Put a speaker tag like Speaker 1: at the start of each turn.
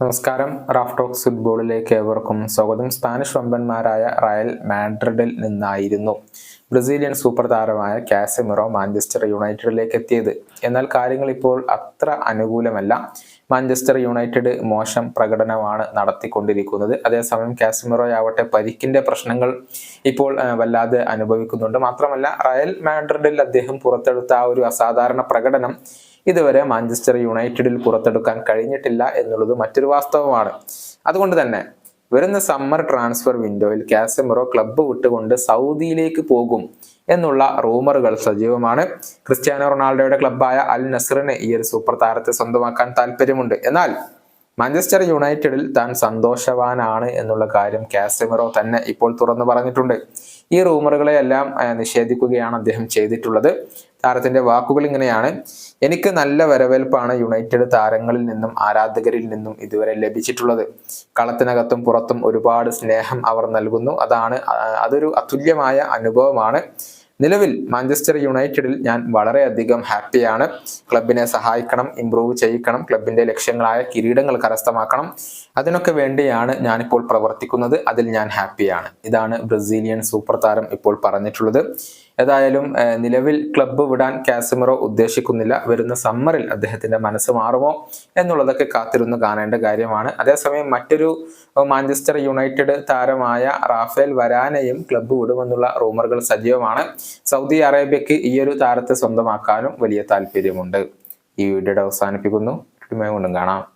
Speaker 1: നമസ്കാരം. Raf talks ഫുട്ബോളിലേക്ക് ഏവർക്കും സ്വാഗതം. സ്പാനിഷ് വമ്പന്മാരായ റയൽ മാഡ്രിഡിൽ നിന്നായിരുന്നു ബ്രസീലിയൻ സൂപ്പർ താരമായ കാസമിറോ മാഞ്ചസ്റ്റർ യുണൈറ്റഡിലേക്ക് എത്തിയത്. എന്നാൽ കാര്യങ്ങൾ ഇപ്പോൾ അത്ര അനുകൂലമല്ല. മാഞ്ചസ്റ്റർ യുണൈറ്റഡ് മോശം പ്രകടനമാണ് നടത്തിക്കൊണ്ടിരിക്കുന്നത്. അതേസമയം കാസിമിറോ ആവട്ടെ പരിക്കിന്റെ പ്രശ്നങ്ങൾ ഇപ്പോൾ വല്ലാതെ അനുഭവിക്കുന്നുണ്ട്. മാത്രമല്ല റയൽ മാഡ്രിഡിൽ അദ്ദേഹം പുറത്തെടുത്ത ആ ഒരു അസാധാരണ പ്രകടനം ഇതുവരെ മാഞ്ചസ്റ്റർ യുണൈറ്റഡിൽ പുറത്തെടുക്കാൻ കഴിഞ്ഞിട്ടില്ല എന്നുള്ളത് മറ്റൊരു വാസ്തവമാണ്. അതുകൊണ്ട് തന്നെ വരുന്ന സമ്മർ ട്രാൻസ്ഫർ വിൻഡോയിൽ കാസമിറോ ക്ലബ്ബ് വിട്ടുകൊണ്ട് സൗദിയിലേക്ക് പോകും എന്നുള്ള റൂമറുകൾ സജീവമാണ്. ക്രിസ്ത്യാനോ റൊണാൾഡോയുടെ ക്ലബ്ബായ അൽ നസറിന് ഈ ഒരു സൂപ്പർ താരത്തെ സ്വന്തമാക്കാൻ താല്പര്യമുണ്ട് എന്നാൽ മാഞ്ചസ്റ്റർ യുണൈറ്റഡിൽ താൻ സന്തോഷവാനാണ് എന്നുള്ള കാര്യം കാസമിറോ തന്നെ ഇപ്പോൾ തുറന്നു പറഞ്ഞിട്ടുണ്ട്. ഈ റൂമറുകളെ എല്ലാം നിഷേധിക്കുകയാണ് അദ്ദേഹം ചെയ്തിട്ടുള്ളത്. താരത്തിന്റെ വാക്കുകൾ ഇങ്ങനെയാണ്. എനിക്ക് നല്ല വരവേൽപ്പാണ് യുണൈറ്റഡ് താരങ്ങളിൽ നിന്നും ആരാധകരിൽ നിന്നും ഇതുവരെ ലഭിച്ചിട്ടുള്ളത്. കളത്തിനകത്തും പുറത്തും ഒരുപാട് സ്നേഹം അവർ നൽകുന്നു. അതാണ് അതൊരു അതുല്യമായ അനുഭവമാണ്. നിലവിൽ മാഞ്ചസ്റ്റർ യുണൈറ്റഡിൽ ഞാൻ വളരെയധികം ഹാപ്പിയാണ് ക്ലബിനെ സഹായിക്കണം ഇമ്പ്രൂവ് ചെയ്യിക്കണം ക്ലബിന്റെ ലക്ഷ്യങ്ങളായ കിരീടങ്ങൾ കരസ്ഥമാക്കണം. അതിനൊക്കെ വേണ്ടിയാണ് ഞാനിപ്പോൾ പ്രവർത്തിക്കുന്നത്. അതിൽ ഞാൻ ഹാപ്പിയാണ് ഇതാണ് ബ്രസീലിയൻ സൂപ്പർ താരം ഇപ്പോൾ പറഞ്ഞിട്ടുള്ളത്. ഏതായാലും നിലവിൽ ക്ലബ്ബ് വിടാൻ കാസിമറോ ഉദ്ദേശിക്കുന്നില്ല. വരുന്ന സമ്മറിൽ അദ്ദേഹത്തിന്റെ മനസ്സ് മാറുമോ എന്നുള്ളതൊക്കെ കാത്തിരുന്ന് കാണേണ്ട കാര്യമാണ്. അതേസമയം മറ്റൊരു മാഞ്ചസ്റ്റർ യുണൈറ്റഡ് താരമായ റാഫേൽ വരാനയും ക്ലബ്ബ് വിടുമെന്നുള്ള റൂമറുകൾ സജീവമാണ്. സൗദി അറേബ്യക്ക് ഈയൊരു താരത്തെ സ്വന്തമാക്കാനും വലിയ താല്പര്യമുണ്ട്. ഈ വീഡിയോയുടെ അവസാനിപ്പിക്കുന്നു. വീണ്ടും കാണാം.